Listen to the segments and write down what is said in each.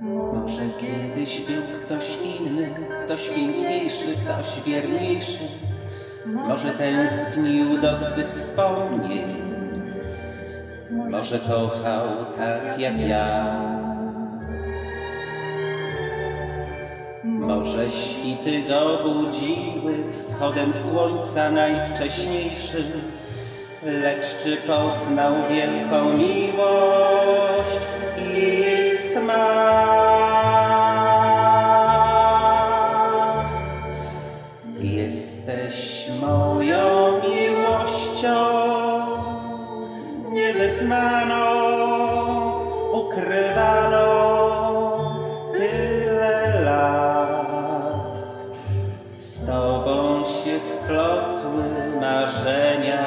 Może kiedyś był ktoś inny, ktoś piękniejszy, ktoś wierniejszy. Może tęsknił do swych wspomnień. Może kochał tak jak ja. Może świty go budziły wschodem słońca najwcześniejszym, lecz czy poznał wielką miłość i smak? Niewyznaną, ukrywaną tyle lat. Z Tobą się splotły marzenia,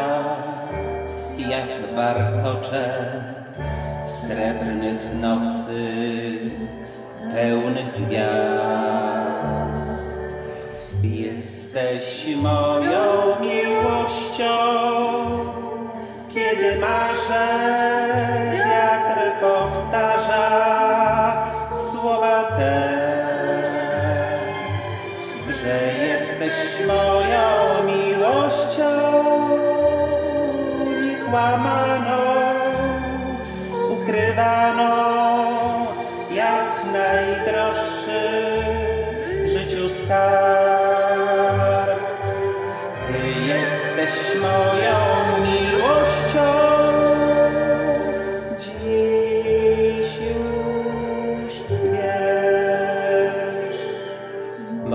jak warkocze srebrnych nocy, pełnych gwiazd. Jesteś moją miłością, marzę, wiatr powtarza słowa te, że jesteś moją miłością niekłamaną, ukrywaną jak najdroższy w życiu skarb. Ty jesteś moją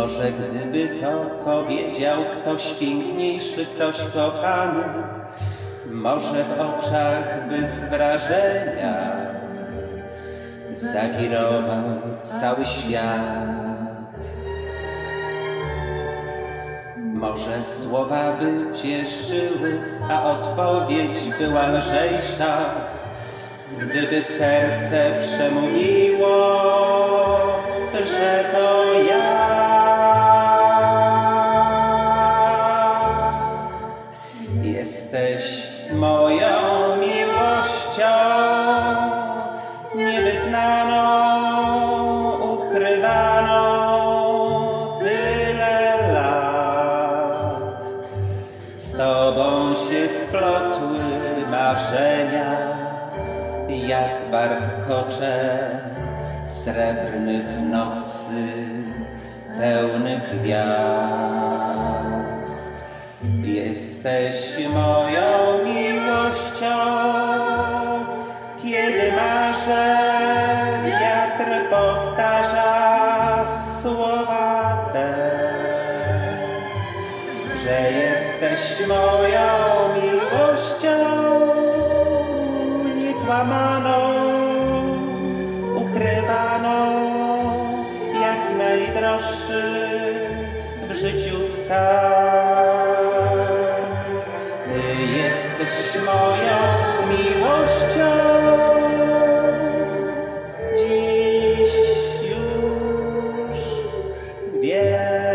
Może gdyby to powiedział ktoś piękniejszy, ktoś kochany, może w oczach by z wrażenia zawirował cały świat. Może słowa by cieszyły, a odpowiedź była lżejsza, gdyby serce przemówiło, że to ja. Z Tobą się splotły marzenia, jak warkocze srebrnych nocy, pełnych gwiazd. Jesteś moją miłością, kiedy marzę, moją miłością niekłamaną, ukrywaną, jak najdroższy w życiu skarb. Ty jesteś moją miłością. dziś już wiem.